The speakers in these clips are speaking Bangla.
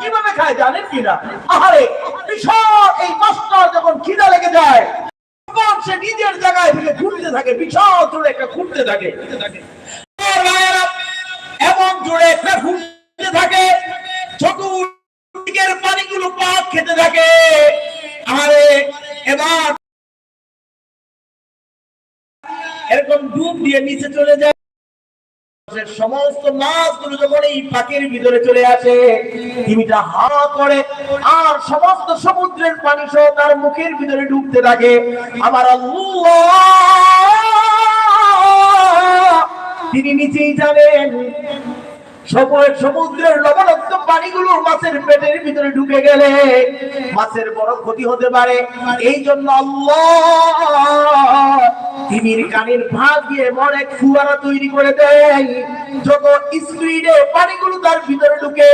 কীভাবে খায় জানেন কিনা? আহারে বিশাল এই মাছটার যখন খিদা লেগে যায়, তখন সে নিজের জায়গায় থেকে, বিশাল একটা থাকে। এমন জোরে একটা ঘুরতে থাকে, চতুর্দিকের পানিগুলো পাক খেতে থাকে। আরে এবার এরকম ডুব দিয়ে নিচে চলে যায়। সমস্ত মাছগুলো যখন এই পাখির ভিতরে চলে আসে তিমিটা হা করে, আর সমস্ত সমুদ্রের পানি সহ তার মুখের ভিতরে ঢুকতে থাকে। আমার তিনি নিচেই জানেন সময় সমুদ্রের লবণাক্ত পানিগুলো মাছের পেটের ভিতরে ঢুকে গেলে মাছের বড় ক্ষতি হতে পারে। এই জন্য কানের দিয়ে ফুয়ারা তৈরি করে দেয়। যত পানিগুলো তার ভিতরে ঢুকে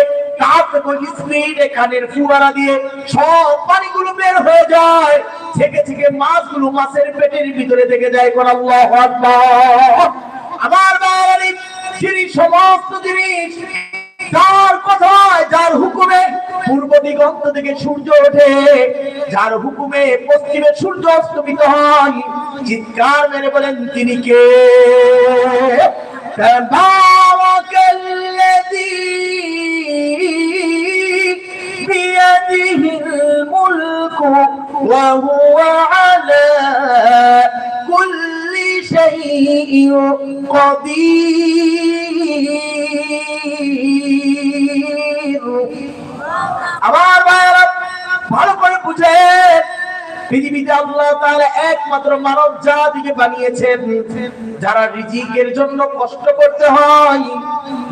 স্পিডে কানের ফুয়ারা দিয়ে সব পানিগুলো হয়ে যায়। মাছগুলো মাছের পেটের ভিতরে থেকে যায়। আমার বাড়ি যিনি সমস্ত জিনিস যার কথায় যার হুকুমে পূর্ব দিগন্ত থেকে সূর্য ওঠে যার হুকুমে পশ্চিমে সূর্য অস্তমিত হয় চিৎকার মেরে বলেন তিনি কে تبارك الذي بيده الملك وهو على كل شيء قدير বুঝে? পৃথিবীতে আল্লাহ তাআলা একমাত্র মানব জাতিকে বানিয়েছেন, যারা রিজিকের জন্য কষ্ট করতে হয়,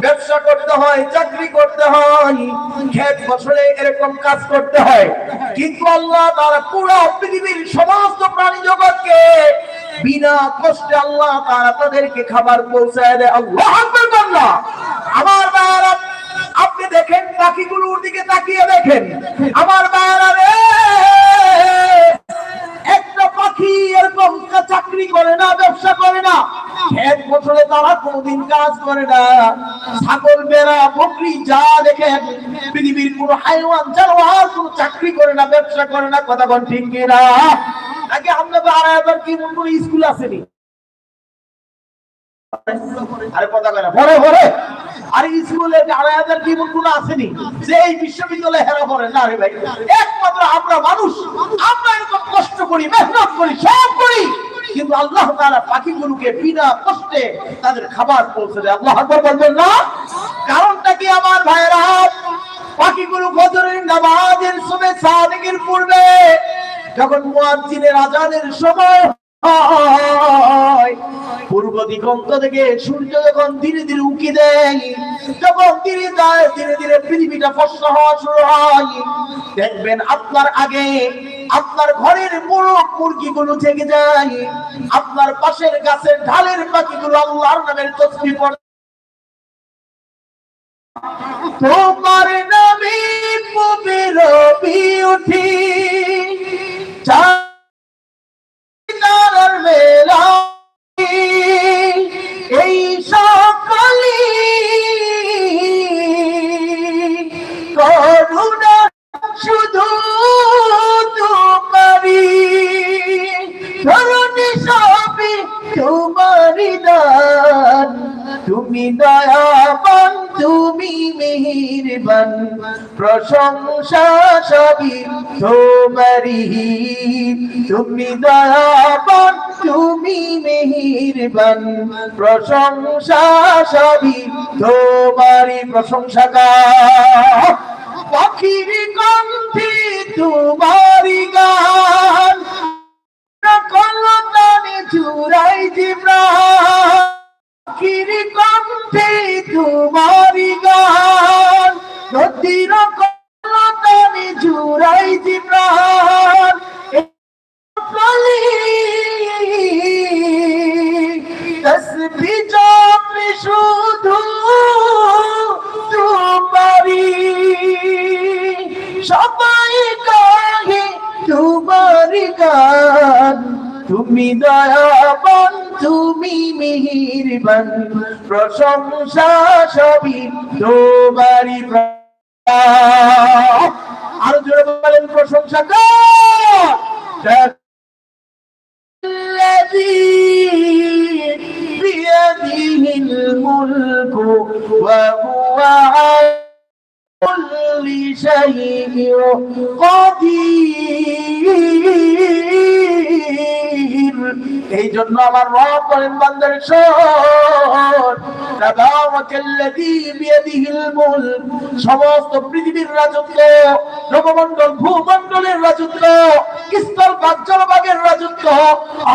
ব্যবসা করতে হয়, চাকরি করতে হয়, ক্ষেত ফসলে এরকম কাজ করতে হয়। কিন্তু আল্লাহ তাআলা পুরো পৃথিবীর সমস্ত প্রাণী জগৎকে বিনা কষ্টে আল্লাহ তারা তাদেরকে খাবার পৌঁছায় দেয়। আল্লাহ আমার আপনি দেখেন পাখিগুলোর দিকে তাকিয়ে দেখেন। আমার বায়রা রে, একটা পাখি এরকম চাকরি করে না, ব্যবসা করে না। এক বছরে তারা কোনোদিন কাজ করে না। ছাগল, বেড়া, বকরি যা দেখেন, পৃথিবীর কোনো হাইওয়ান, জানোয়ার কোনো চাকরি করে না, ব্যবসা করে না, কথা কোন ঠিক কিনা? নাকি আপনাদের আড়াই হাজার কি কোনো স্কুল আসেনি। পাখিগুলোকে বিনা কষ্টে তাদের খাবার পৌঁছে দেয়। আল্লাহ আকবার বলবেন না? কারণটা কি আমার ভাইরা পাখিগুলো ফজরের নামাজের সময় সাদিকের পূর্বে, যখন মুয়াজ্জিনের আজানের সময় পূর্ব দিগন্ত থেকে সূর্য যখন ধীরে ধীরে উকি দেয়, যখন ধীরে ধীরে ধীরে পৃথিবীটা ফসল হওয়া শুরু হয়। দেখবেন আপনার আগে আপনার ঘরের মোরগ মুরগিগুলো থেকে যায়, আপনার পাশের গাছের ঢালের পাখিগুলো আল্লাহর নামের তসবি পড়ে। তোমার নামে পবির উঠি তোমারি দান, তুমি দয়াবান, তুমি মেহেরবান। প্রশংসা সবই তোমারি তুমি দয়াবান, তুমি মেহেরবান। প্রশংসা সবই তোমারি প্রশংসা গাও পাখির কণ্ঠে তোমারি গান। কলতানে চুরাই জিব্রান পাখির কণ্ঠে তোমারি গান। নদীর কলতানে জিব্রান কলি তসবি জপে শুধু তোমারি। সবাই গাহে তোমারি গান। তুমি দয়াবান তুমি মিহিরবান প্রশংসা সবই তোমারি আরো জোরে বলেন প্রশংসা কর الذي بيده الملك وهو على كل شيء قدير এই জন্য আমার রব বলেন, বান্দার সমস্ত পৃথিবীর রাজত্ব নবমণ্ডল ভূমণ্ডলের রাজত্ব, স্থল বাগের রাজত্ব,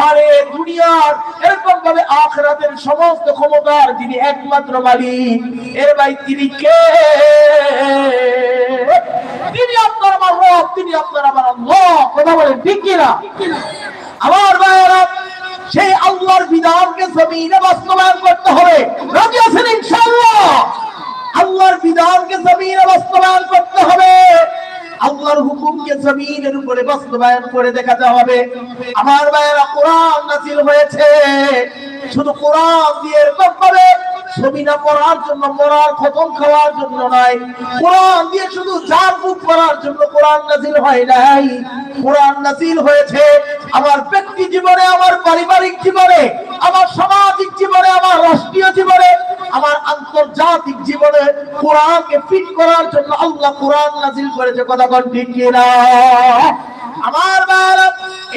আর এই দুনিয়ার এরকম ভাবে আখরাতের সমস্ত ক্ষমতার যিনি একমাত্র মালিক, এর ভাই তিনি কে? তিনি আপনার আমার রব, তিনি আপনার আমার কথা বলেন, ঠিক কিনা? আমার ভাইয়েরা সেই আল্লাহর বিধানকে জমিনে বাস্তবায়ন করতে হবে। রাজি আছেন ইনশাআল্লাহ? আল্লাহর বিধানকে জমিনে বাস্তবায়ন করতে হবে। আল্লাহর হুকুমকে জমিনের উপরে বাস্তবায়ন করে দেখাতে হবে। আমার ভাইয়েরা কোরআন নাসিল হয়েছে। শুধু কোরআন দিয়ে এরকম ছবিনা পড়ার জন্য, মরার খতম খাওয়ার জন্য নয় কোরআন দিয়ে শুধু ঝাড় ফুক করার জন্য কোরআন নাজিল হয় নাই। কোরআন নাজিল হয়েছে আমার ব্যক্তি জীবনে, আমার পারিবারিক জীবনে, আমার সামাজিক জীবনে, আমার রাষ্ট্রীয় জীবনে, আমার আন্তর্জাতিক জীবনে কোরআনকে ফিট করার জন্য আল্লাহ কোরআন নাজিল করেছে। কথা কোন ঠিক কিনা? আমার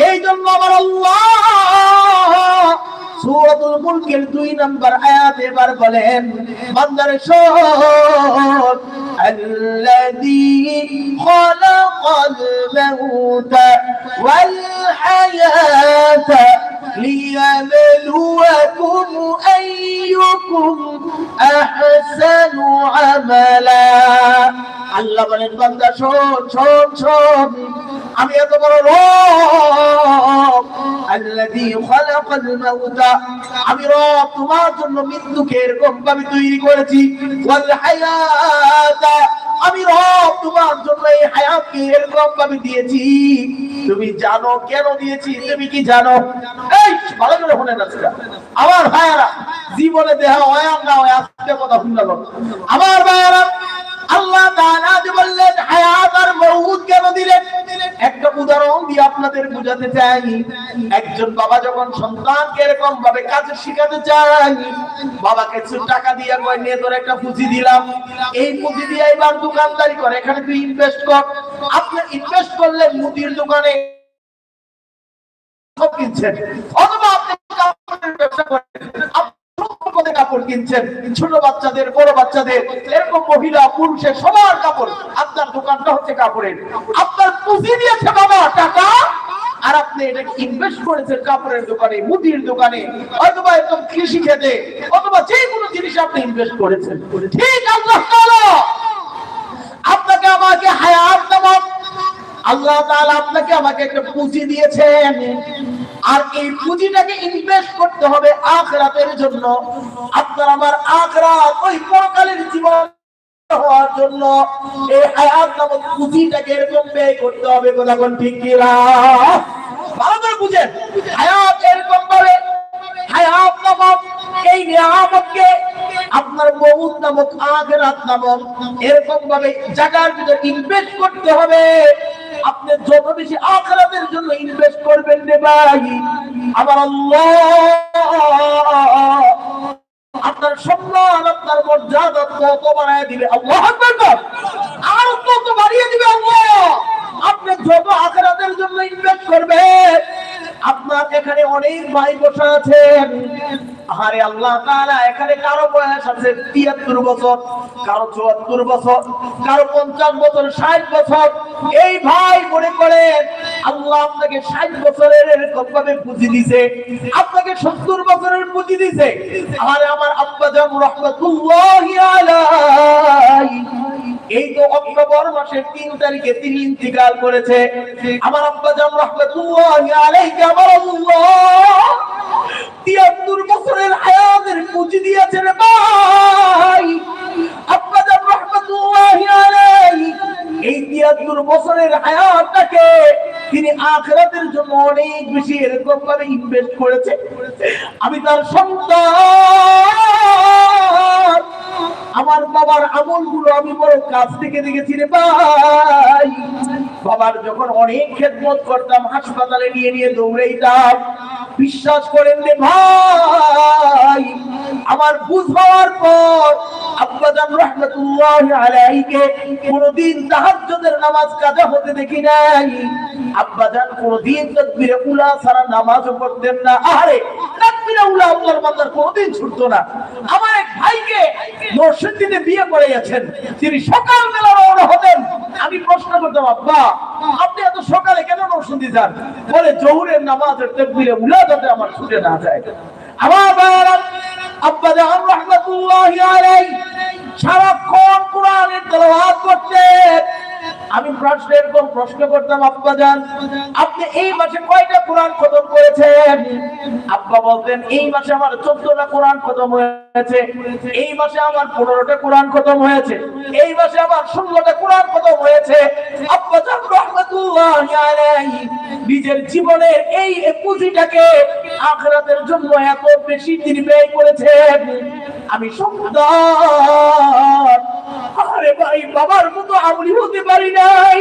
এই জন্য আমার আল্লাহ সূরাতুল মুলকের দুই নম্বর আয়াত এবার বলেন বান্দার শোন الذي خلق الموت والحياة ليبلوكم أيكم أحسن عملا আল্লাহ বলেন, বান্দা, শোন শোন শোন। আমি এত বড় রব। আল্লাযী খালাকাল মাউতা। আমি রব, তোমার জন্য মৃত্যুকে এরকম ভাবে তৈরি করেছি। ওয়াল হায়াতা। আমি রব, তোমার জন্য এই হায়াতকে এরকম ভাবে দিয়েছি। তুমি জানো কেন দিয়েছি? তুমি কি জানো? এই, ভালো করে শুনে যাচ্ছে আমার ভাইয়ারা, জীবনে দেহ অয়াম না হয় আজকে কথা শুনলাম আমার ভাইয়ারা আল্লাহ তাআলা বললেন হায়াত আর মউত কেন দিলেন? একটা উদাহরণ দিয়ে আপনাদের বোঝাতে চাই। একজন বাবা যখন সন্তানকে এরকম ভাবে কাজ শিখাতে চায়, বাবাকে কিছু টাকা দিয়ে কয় নিয়ে তোর একটা পুঁজি দিলাম। এই পুঁজি দিয়ে এবার দোকানদারি করে, এখানে তুই ইনভেস্ট কর। আপনি ইনভেস্ট করলেন মুদির দোকানে কিনছেন। অথবা আপনি ব্যবসা করেন। কাপড় কিনছেন, ছোট বাচ্চাদের, বড় বাচ্চাদের, এরকম মহিলা, পুরুষের সবার কাপড়। আপনার দোকানটা হচ্ছে কাপড়ের। আপনার পুঁজি দিয়েছে বাবা টাকা। আর আপনি এটাকে ইনভেস্ট করেছেন কাপড়ের দোকানে, মুদির দোকানে, অথবা একদম কৃষি ক্ষেতে, অথবা যে কোনো জিনিস আপনি ইনভেস্ট করেছেন। ঠিক আল্লাহ আপনাকে আমাকে হায়াত নামক আল্লাহ তাআলা আপনাকে আমাকে একটা পুঁজি দিয়েছেন। আর এই পুঁজিটাকে ইনভেস্ট করতে হবে আখরাতের জন্য। আপনার আমার আখরাত ওই পরকালের জীবন হওয়ার জন্য নামক ভাবে হায়াত নামক আপনার নামক এরকম ভাবে জায়গার ভিতরে ইনভেস্ট করতে হবে। আপনি যত বেশি আখেরাতের জন্য ইনভেস্ট করবেন রে ভাই, আমার আল্লাহ আপনার সম্মান, আপনার মর্যাদা তত বাড়ায় দিবে? আল্লাহ আর তত বাড়িয়ে দিবে আল্লাহ? আপনি যত আখেরাতের জন্য ইনভেস্ট করবেন, আপনার এখানে অনেক ভাই বসে আছেন। আরে আল্লাহ তাআলা, এখানে কারও বয়স আছে 73 বছর, কারও 74 বছর, কারও 50 বছর 60 বছর। এই ভাই মনে করেন আল্লাহ আপনাকে 60 বছরের এরকম ভাবে পুঁজি দিছে, আপনাকে 70 বছরের পুঁজি দিছে। আরে আমার আব্বা জান রাহমাতুল্লাহি এই তো অক্টোবর মাসের তিন তারিখে তিনি ইন্তিকাল করেছে। আমার আব্বা জান রহমাতুল্লাহি আলাইহি, আমার আল্লাহ। তিয়াত্তর বছরের হায়াতের পুঁজি দিয়েছেন ভাই। বছরের হায়াতটাকে তিনি আখেরাতের জন্য অনেক বেশি এরকম ভাবে ইনভেস্ট করেছে। আমি তার সন্তান। আমার বাবার আমলগুলো আমি বড় কাছ থেকে দেখেছি রে ভাই। বাবার যখন অনেক খেদমত করতাম, হাসপাতালে নিয়ে নিয়ে দৌড়াইতাম। বিশ্বাস করেন রে ভাই, আমার বুঝ হওয়ার পর তিনি সকাল বেলা রওনা হতেন। আমি প্রশ্ন করতাম, আব্বা, আপনি এত সকালে কেন নরসিংদী যান? বলে, জহুরের নামাজের তাকবীরে উলা যাতে আমার ছুটে না যায়। আমার বাবা, আব্বা জাহান রহমতুল্লাহ সারাক্ষণ কোরআনের তেলাওয়াত করতেন আমি প্রশ্ন এরকম প্রশ্ন করতাম, আব্বা জান, আপনি এই মাসে কয়টা কোরআন খতম করেছেন? আব্বা বলতেন, এই মাসে আমার চোদ্দটা কোরআন খতম হয়েছে, এই মাসে আমার পনেরোটা কোরআন খতম হয়েছে, এই মাসে আমার ষোলোটা কোরআন খতম হয়েছে। আব্বা জান রহমতুল্লাহ নিজের জীবনের এই পুঁজিটাকে আখরাতের জন্য এত বেশি তিনি ব্যয় করেছেন। আমি সন্তান, আরে ভাই, বাবার মতো আমলি হতে পারি নাই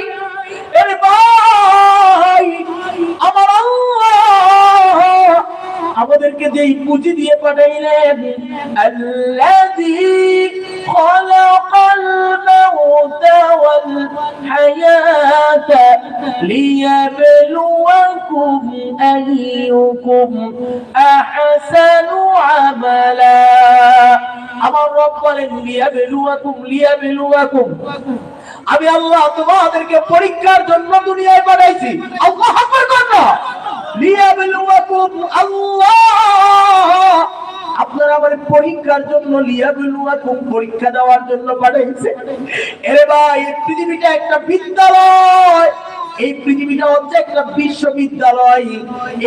আরে ভাই আমার আল্লাহ আমাদেরকে যেই পুঁজি দিয়ে পাঠাইলেন, আল্লাযী খালাকাল মাউতা ওয়াল হায়াতা লিয়াবলুয়াকুম আইয়ুকুম আহসানু আমালা। আমার রব বলেন, লিয়াবলুয়াকুম লিয়াবলুয়াকুম। আমি আল্লাহ তোমাদেরকে পরীক্ষার জন্য দুনিয়ায় পাঠাইছি। আল্লাহ আকবার করো লিয়াবলুয়াকুম আল্লাহ। আপনারা আমার পরীক্ষার জন্য লিয়াবলুয়াকুম পরীক্ষা দেওয়ার জন্য পাঠাইছে। এরে ভাই পৃথিবীটা একটা বিদ্যালয়। এই পৃথিবীটা হচ্ছে একটা বিশ্ববিদ্যালয়।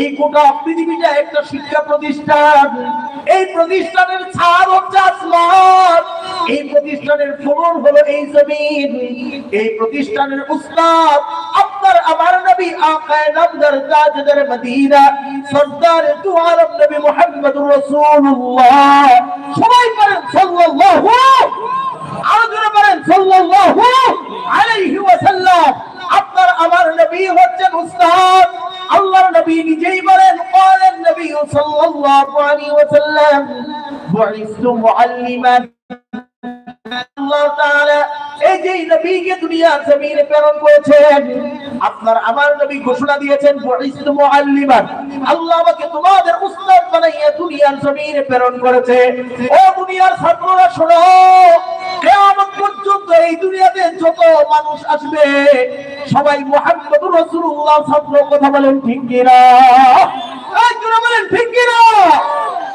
এই গোটা পৃথিবীটা একটা শিক্ষা প্রতিষ্ঠান। এই প্রতিষ্ঠানের ছাদ হচ্ছে এই প্রতিষ্ঠানের ফলন হলো এই জমিন। এই প্রতিষ্ঠানের উস্তাদ আপনার আমার নবী আকায় নামদার তাজদার মদিনা, সরদার দু আলম নবী মুহাম্মদুর রাসূলুল্লাহ। সবাই বলেন সাল্লাল্লাহু আরও বলেন সাল্লাল্লাহু আলাইহি ওয়াসাল্লাম আপনার আমার নবী হচ্ছেন উস্তাদ। আল্লাহর নবী নিজেই বলেন বলেন নবী সাল্লাল্লাহু আলাইহি ওয়াসাল্লাম বুইসু মুআল্লিমান। আল্লাহ তাআলা এই যে নবীকে দুনিয়া জমিনে প্রেরণ করেছেন, আপনার আমার নবী ঘোষণা দিয়েছেন বুইসু মুআল্লিমান। আল্লাহ আমাকে তোমাদের উস্তাদ বানিয়ে দুনিয়ার জমিনে প্রেরণ করেছে। ও দুনিয়ার ছাত্ররা, শোনো, কিয়ামত পর্যন্ত এই দুনিয়াতে যত মানুষ আসবে সবাই মুহাম্মদুর রাসূলুল্লাহ ছাত্র কথা বলেন, ঠিক কি না এই জোরে বলেন, ঠিক কি না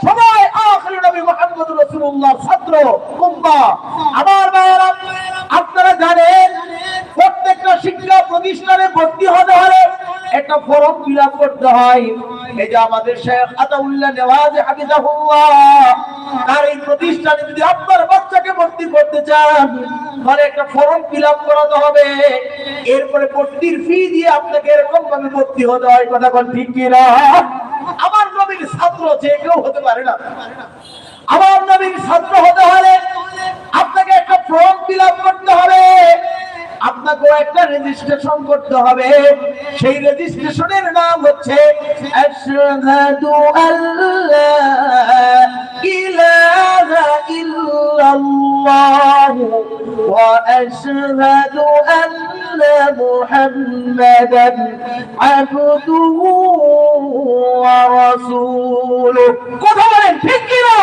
সবাই আখির নবী মুহাম্মদুর রাসূলুল্লাহ, ছাত্র কুম্বা আমার ভাইয়েরা, আপনারা জানেন, প্রত্যেকটা শিক্ষা প্রতিষ্ঠানে ভর্তি হতে হলে একটা ফর্ম ফিল করতে হয়। এই যে আমাদের শেখ আতাউল্লাহ নেওয়াজ হাফিজাহুল্লাহ, তার এই প্রতিষ্ঠানে যদি আপনার বাচ্চাকে ভর্তি করতে চান, তাহলে একটা ফর্ম ফিল আপ করাতে হবে। এরপরে ভর্তির ফি দিয়ে আপনাকে এরকম ভাবে ভর্তি হতে হয়। কথা কোন ঠিক কিনা? আমার নবীর ছাত্র যে কেউ হতে পারে না। আমার নবীর ছাত্র হতে হলে আপনাকে একটা ফর্ম ফিল আপ করতে হবে। আপনাকে একটা রেজিস্ট্রেশন করতে হবে। সেই রেজিস্ট্রেশনের নাম হচ্ছে, আশহাদু আল্লা ইলাহা ইল্লাল্লাহ ওয়া আশহাদু আন্না মুহাম্মাদান আবদুহু ওয়া রাসূলুহু। কথা বলেন, ঠিক কি না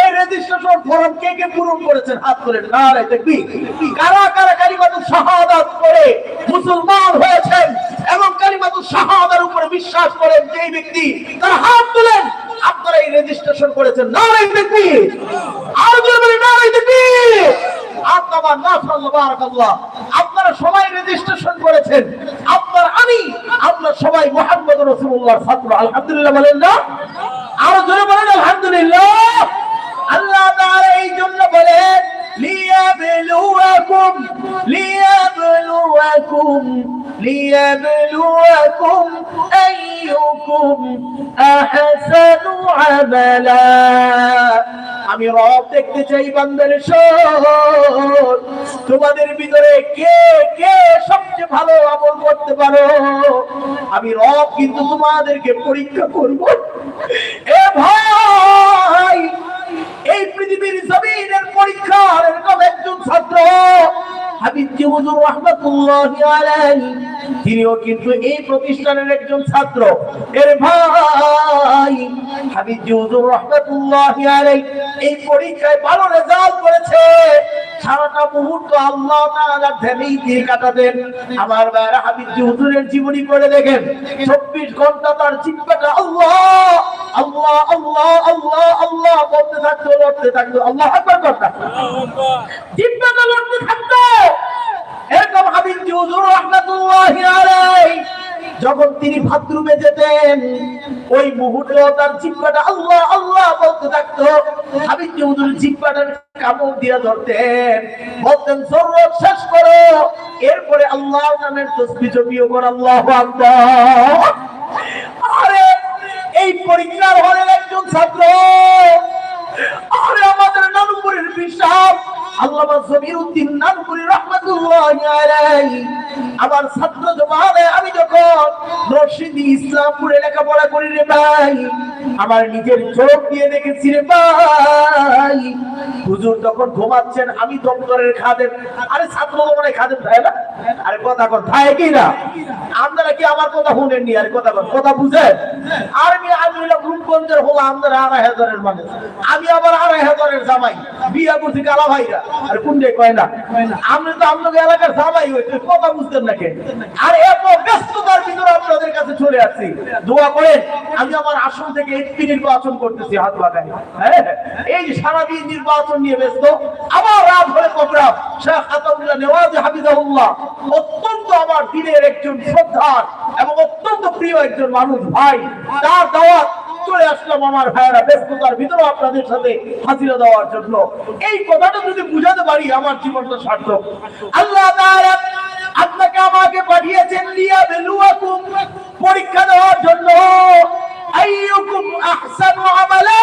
এই রেজিস্ট্রেশন ফর্ম কে কে পূরণ করেছেন? হাত করে নারে দেখবি? কারা কারা কালিমাতু শাহাদাত করে মুসলমান হয়েছেন এবং কালিমাতু শাহাদার উপরে বিশ্বাস করেন যেই ব্যক্তি? তার হাত তুলেন। আপনারা এই রেজিস্ট্রেশন করেছেন। নারে দেখবি। আর বলে নারে দেখবি। আপনারা সবাই রেজিস্ট্রেশন করেছেন। আপনার আমি আপনার সবাই মোহাম্মদ রসুল্লাহ ছাত্র আলহামদুলিল্লাহ বলেন না? আর জোরে বলেন, আলহামদুলিল্লাহ। আল্লাহ এই জন্য বলেন আমি রব দেখতে চাই বান্দারে তোমাদের ভিতরে কে কে সবচেয়ে ভালো আমল করতে পারো? আমি রব কিন্তু তোমাদেরকে পরীক্ষা করব। এ ভাই এই পৃথিবীর জমিনের পরীক্ষার এরকম একজন ছাত্র। তিনিও কিন্তু এই প্রতিষ্ঠানের একজন ছাত্র। এর ভাই হাবিবজি এই পরীক্ষায় ভালো রেজাল্ট করেছে। সারাটা মুহূর্ত আল্লাহ তাআলা ধ্যানেই দিয়ে কাটাতেন আমার ভাইরা হাবিবজি হুজুরের জীবনী পড়ে দেখেন। 24 ঘণ্টা তার জিহ্বাটা আল্লাহ আল্লাহ আল্লাহ আল্লাহ আল্লাহ বলতে থাকতো, লড়তে থাকতো। আল্লাহ আকবার করতে জিহ্বাটা লড়তে থাকতো। এরকম হাবিবজি হুজুর রাহমাতুল্লাহি আলাইহি যখন তিনি বাথরুমে যেতেন, ওই মুহূর্তে তার জিহ্বাটা আল্লাহ আল্লাহ বলতে থাকতো হাবিবজি হুজুর জিহ্বাটার কামড় দিয়ে ধরতেন। বলতেন সর্বত শেষ করো। এরপরে আল্লাহর নামের তসবিহ জপিও কর আল্লাহু আরে, এই পরীক্ষার হলের একজন ছাত্র। আরে, আমাদের নানুপুরের বিশ্বাস আল্লামা জমির উদ্দিন নানুপুরি রহমাতুল্লাহি আলাইহি। আমার ছাত্র জমানে আমি যখন রশিদি ইসলামপুরে লেখাপড়া করি রে ভাই, আমার নিজের চোখ দিয়ে দেখেছি রে ভাই। হুজুর তখন ঘুমাচ্ছেন, আমি দপ্তরের খাদেম। আরে ছাত্র জমানায় খাদেম তাই না আরে কথা কর তাই কি না? আপনারা কি আমার কথা শুনেননি? আরে কথা কর কথা বুঝেন? আর আমি আমি রূপগঞ্জের হলো, আপনারা আড়াই হাজারের মানুষ। আমি আবার আড়াই হাজারের জামাই, বিয়া করছি কালা ভাইরা। আর কোনটা কয় না? আমি তো আপনাদের এলাকার জামাই হইতে কথা বুঝতেন নাকি আর এত ব্যস্ততার ভিতরে আপনাদের কাছে চলে আসছি। দোয়া করেন, আমি আমার আসন থেকে একটি নির্বাচন করতেছি হাত বাগানে হ্যাঁ? এই সারাদিন নির্বাচন নিয়ে ব্যস্ত, আবার রাত হয়ে প্রোগ্রাম শেখ আতাউল্লাহ নেওয়াজ অত্যন্ত আমার দিনের একজন শ্রদ্ধার এবং অত্যন্ত প্রিয় একজন মানুষ ভাই। তার দাওয়াত চলে আসলাম আমার ভাইয়েরা ব্যস্ততার ভিতরে আপনাদের সাথে হাজিরা দেওয়ার জন্য। এই কথাটা যদি বুঝাতে পারি, আমার জীবনটা সার্থক। আল্লাহ আপনাকে আমাকে পাঠিয়েছেন লিয়া বেলুয়াকুম পরীক্ষা দেওয়ার জন্য। আইয়ুকুম আহসানু আমালা।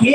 কে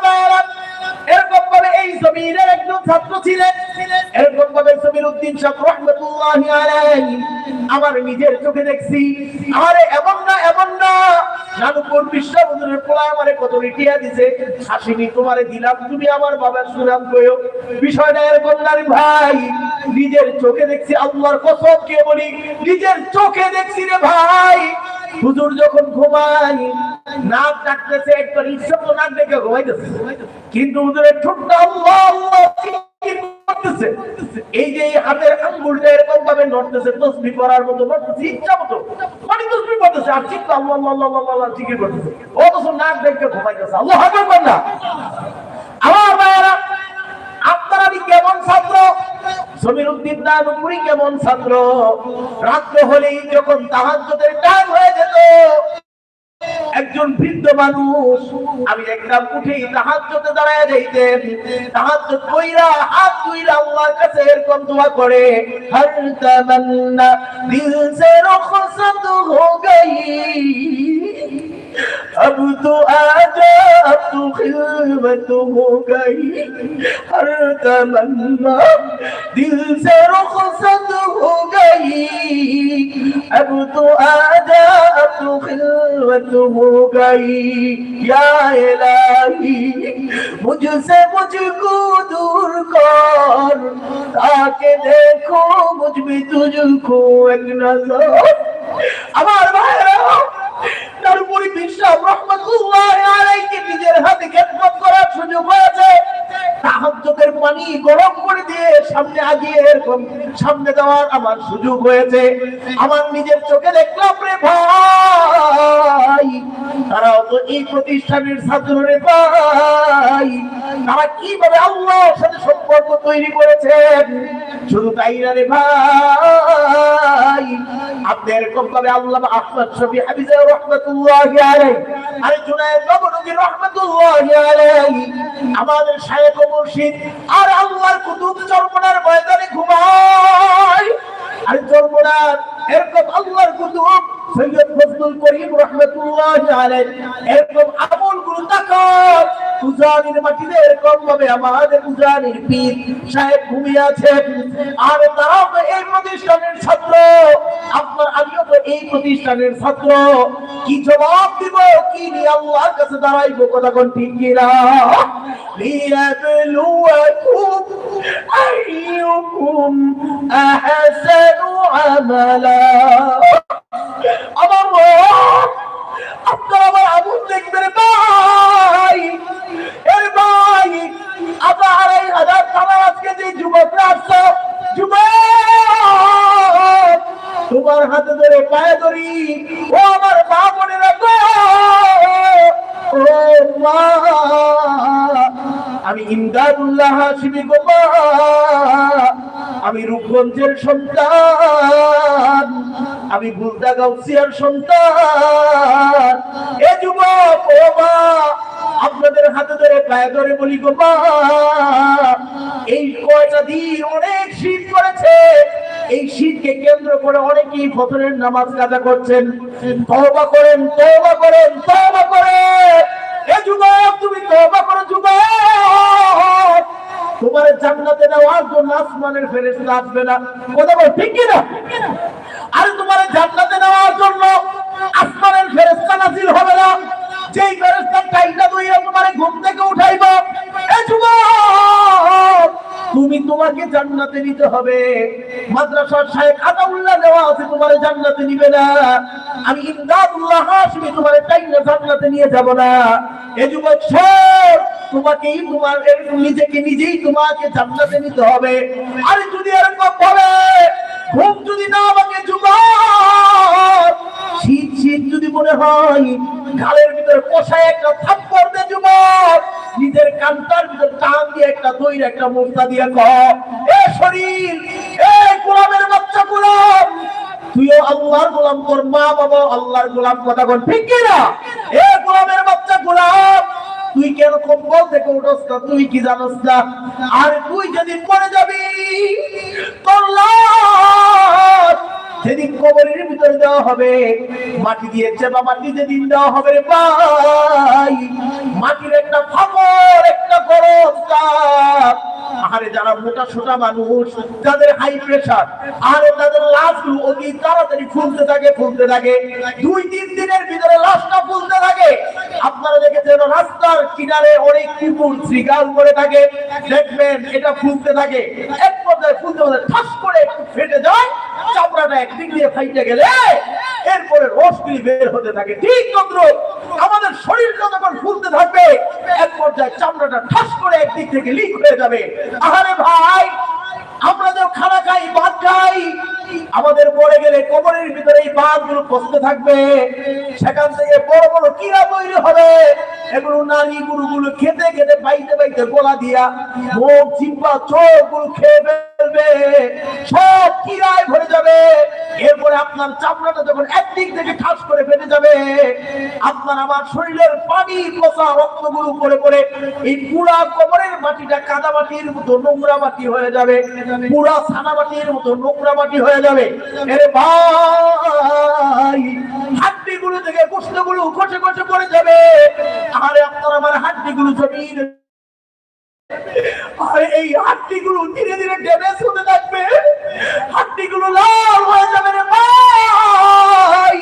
জমিনের একজন ছাত্র ছিলেন। এরকম ভাবে আমার নিজের চোখে দেখছি। আরে এমন না এমন না। কত দিছে আমার বাবার সুনাম বিষয়টা ভাই। নিজের চোখে দেখছি আল্লাহর কসম কে বলি, নিজের চোখে দেখছি রে ভাই। হুজুর যখন ঘুমাই নাক ডাকতেছে, একবার ইচ্ছা তো নাক ডেকে ঘুমাইতেছে। কিন্তু। এই যে হাতের আঙ্গুলটা এরকম ভাবে নড়তেছে, তসবি করার মতো নড়তেছে, ইচ্ছা মতো। মানে তসবি করতেছে, আর আল্লাহ আল্লাহ আল্লাহ জিকির করতেছে। অথচ নাক ডেকে ঘুমাইতেছে। আল্লাহ হাজার না আমার ভাইয়েরা, আপনার কেমন ছাত্র? সমীর উদ্দিন কেমন ছাত্র? রাত্র হলেই যখন তাহাজ্জুদের টাইম হয়ে যেত একজন বৃদ্ধ মানুষ, আমি দেখলাম উঠেই চোখে দাঁড়ায় যাইতেন তাহাজ্জুদ কইরা, হাত কইরা আল্লাহর কাছে এরকম দোয়া করে। হর তামান্না, দিল সে রুখসত হো গই। اب تو آجا اب تو خلوت ہو گئی ہر تمنا دل سے رخصت ہو گئی اب تو آجا اب تو خلوت ہو گئی یا الہی مجھ سے مجھ کو دور کر تاکہ دیکھو مجھ بھی تجھ کو ایک نظر আমার উপরে বিশ্বাস রহমতুল্লাহ আলাইকে নিজের হাতে খেদমত করার সুযোগ হয়েছে। তাহাজ্জুদের পানি গরম করে দিয়ে সামনে আগিয়ে এরকম সামনে দেওয়ার আমার সুযোগ হয়েছে। আমার নিজের চোখে দেখলাম রে ভাই, তারাও তো এই প্রতিষ্ঠানের ছাত্র রে ভাই। তারা কীভাবে আল্লাহর সাথে সম্পর্ক তৈরি করেছেন? শুধু তাই না রে ভাই, আপনি এরকম ভাবে আল্লাহ আহমদ শফি হাবিজা রহমতুল্লাহি আরে জুনায়েদ নবনবী রহমতুল্লাহি আলাইহি, আমাদের শায়েখ মুর্শিদ, আর আল্লাহর কুতুব চরমনার ময়দানে ঘুমায়। আর চরমনার এরকম আল্লাহর কুতুব সৈয়দ ফজলুল করিম রহমতুল্লাহি আলাইহি, এরকম আমলগুলো তাকাত। উজানির মাটিতে এরকম ভাবে আমাদের উজানির পীর সাহেব ঘুমিয়ে আছেন আর তারাও এই প্রতিষ্ঠানের ছাত্র। আপনার আমিও তো এই প্রতিষ্ঠানের ছাত্র। কি জবাব দিব? কি নিয়ে আল্লাহর কাছে দাঁড়াইবো? কথা কোন ঠিক কিনা? লিয়াবলুয়াকুম আইয়ুকুম আহসানু আমালা। আমার আপনার আমার আগুন দেখবেন ভাই। এর ভাই, আমরা আড়াই হাজার টাকা আজকে যে যুবকরা আসছো, যুবক! তোমার হাতে ধরে পায়ে ধরি। ও আমার মা ও মা। আমি ইমদাদুল্লাহ হাসিমি গো আমি রূপগঞ্জের সন্তান। আমি বুলদা গাউসিয়ার সন্তান। এ যুবক, ও মা, আপনাদের হাতে ধরে পায়ে ধরে বলি গো মা। এই কয়টা দিন অনেক শীত করেছে এই শীতকে কেন্দ্র করে অনেকেই ফজরের নামাজ কাজা করছেন। তওবা করেন তওবা করেন এ যুবক, তুমি তওবা করো যুবক। নেওয়ার জন্য ঠিক না আর তোমার নেওয়ার জন্য হবে না। যেই টাইটা ঘুম থেকে এ তুমি তোমাকে জান্নাতে নিতে হবে। মাদ্রাসার শায়েখ আতাউল্লাহ দেওয়া আছে, তোমার জান্নাতে নিবে না। আমি ইমদাদুল্লাহ হাশমি তোমার টাইনা জান্নাতে নিয়ে যাব না। এ যুবক সব তোমাকেই তোমার নিজেকে নিজেই তোমাকে জান্নাতে নিতে হবে। আরে যদি এরকম বলে, ঘুম যদি না আমাকে যুবক শীত শীত যদি মনে হয় গালের ভিতরে কষায় একটা থাপ্পড় দে যুবক। নিজের কান্তার ভিতর টান দিয়ে একটা দইর একটা মোর্তা দিয়ে এ শরীর তুইও আল্লাহর গোলাম মা বাবা আল্লাহর ঠিক কি না? এ বাচ্চা তুই কেন থেকে উঠস তুই কি না? আর তুই যেদিন যেদিন কবরের ভিতরে দেওয়া হবে, মাটি দিয়ে চেপা মাটি যেদিন দেওয়া হবে মাটির একটা ফাপড়, একটা গরম আরে যারা মোটা সোটা মানুষ, যাদের হাই প্রেশার আরে তাদের লাশগুলো অতি তাড়াতাড়ি ফুলতে থাকে ফুলতে থাকে। দুই, তিন দিনের ভিতরে লাশটা ফুলতে থাকে। আপনারা দেখেছেন রাস্তার কিনারে অনেক কুকুর শ্রীকাল করে থাকে। দেখবেন এটা ফুলতে থাকে। এক পর্যায়ে ফুলতে ফুলতে ঠাস করে একটু ফেটে যায়, চামড়াটা একদিক দিয়ে ফাইটে গেলে এরপরে রসগুলি বের হতে থাকে। ঠিক তন্ত্র আমাদের শরীরটা যখন ফুলতে থাকবে, এক পর্যায়ে চামড়াটা ঠাস করে একদিক থেকে লিক হয়ে যাবে। আহারে ভাই, আমরা যখন খানা খাই, ভাত খাই। আমাদের পড়ে গেলে কোমরের ভিতরে এই বাদগুলো পচতে থাকবে। সেখান থেকে বড় বড় কিরা তৈরি হবে। এগুলো নারী গুরুগুলো খেতে খেতে পাইতে পাইতে গোলা দিয়া মুখ, জিব্বা চোখগুলো খেয়ে ফেলবে সব কিরায় ভরে যাবে। এরপরে আপনার চামড়াটা যখন একদিক থেকে ঠাস করে ফেটে যাবে, আপনার আমার শরীরের পানি, পচা রক্তগুলো পড়ে পড়ে এই পুরা কবরের মাটিটা কাদা মাটির মতো নোংরা মাটি হয়ে যাবে, পুরা ছানা মাটির মতো নোংরা মাটি হয়ে যাবে। এরে ভাই হাড্ডি গুলো থেকে গোস্তগুলো খসে খসে পড়ে যাবে। আরে আপনার আমার হাড্ডি গুলো জমিন আর এই হাড্ডি গুলো ধীরে ধীরে ড্যামেজ হতে থাকবে। হাড্ডি গুলো লাল হয়ে যাবে রে ভাই।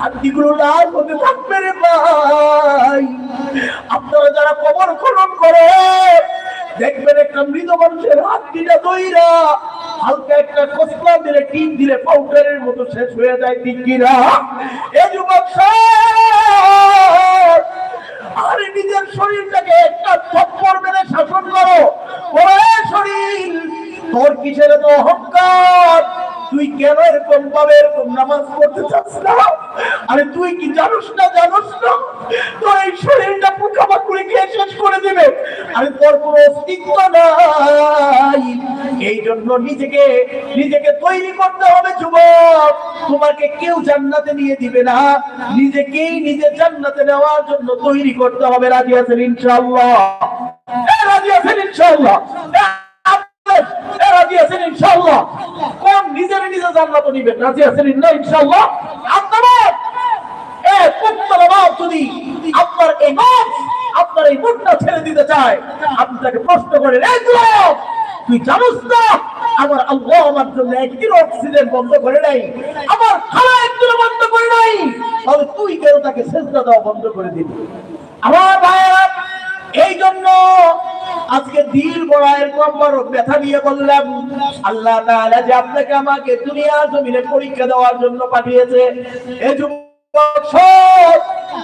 হাড্ডি গুলো লাল হতে থাকবে রে ভাই। আপনারা যারা কবর খনন করে, দেখবেন একটা মৃত মানুষের হাড্ডিটা দইরা হালকা একটা কসলা দিলে, টিন দিলে পাউডারের মতো শেষ হয়ে যায় তিনকিরা তোমাকে কেউ জান্নাতে নিয়ে দিবে না। নিজেকেই নিজে জান্নাতে নেওয়ার জন্য তৈরি করতে হবে। রাজি আছেন রাজি আছেন আপনার- এই মুখটা ছেড়ে দিতে চায়, আপনি তাকে প্রশ্ন করেন তুই জানোস না? আমার আল্লাহ আমার জন্য একদিন অক্সিজেন বন্ধ করে নাই। আমার খালা একদিন বন্ধ করে নাই। তাহলে তুই কেন তাকে সেজদা দেওয়া বন্ধ করে দিবি আমার ভাইয়েরা এই জন্য আজকে দিল বড় এরকম বড় ব্যথা নিয়ে বললাম, আল্লাহ তাআলা যে আপনাকে আমাকে দুনিয়া জমিনে পরীক্ষা দেওয়ার জন্য পাঠিয়েছে। এই যুবক